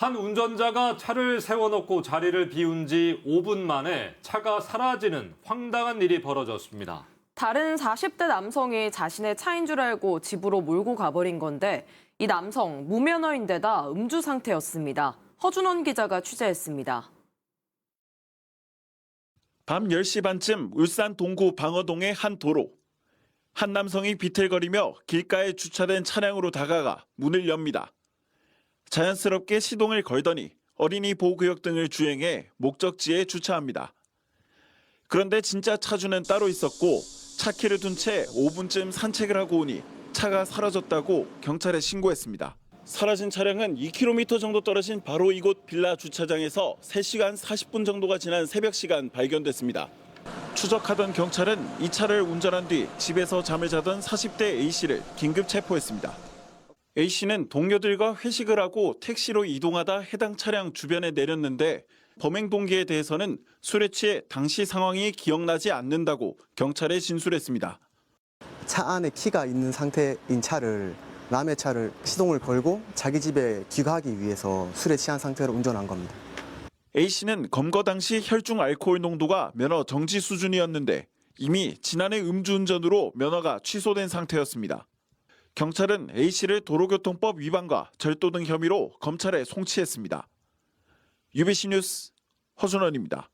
한 운전자가 차를 세워놓고 자리를 비운 지 5분 만에 차가 사라지는 황당한 일이 벌어졌습니다. 다른 40대 남성이 자신의 차인 줄 알고 집으로 몰고 가버린 건데 이 남성 무면허인데다 음주 상태였습니다. 허준원 기자가 취재했습니다. 밤 10시 반쯤 울산 동구 방어동의 한 도로. 한 남성이 비틀거리며 길가에 주차된 차량으로 다가가 문을 엽니다. 자연스럽게 시동을 걸더니 어린이 보호구역 등을 주행해 목적지에 주차합니다. 그런데 진짜 차주는 따로 있었고 차 키를 둔 채 5분쯤 산책을 하고 오니 차가 사라졌다고 경찰에 신고했습니다. 사라진 차량은 2km 정도 떨어진 바로 이곳 빌라 주차장에서 3시간 40분 정도가 지난 새벽 시간 발견됐습니다. 추적하던 경찰은 이 차를 운전한 뒤 집에서 잠을 자던 40대 A씨를 긴급 체포했습니다. A씨는 동료들과 회식을 하고 택시로 이동하다 해당 차량 주변에 내렸는데 범행 동기에 대해서는 술에 취해 당시 상황이 기억나지 않는다고 경찰에 진술했습니다. 차 안에 키가 있는 상태인 차를 남의 차를 시동을 걸고 자기 집에 귀가하기 위해서 술에 취한 상태로 운전한 겁니다. A씨는 검거 당시 혈중 알코올 농도가 면허 정지 수준이었는데 이미 지난해 음주운전으로 면허가 취소된 상태였습니다. 경찰은 A씨를 도로교통법 위반과 절도 등 혐의로 검찰에 송치했습니다. UBC 뉴스 허준원입니다.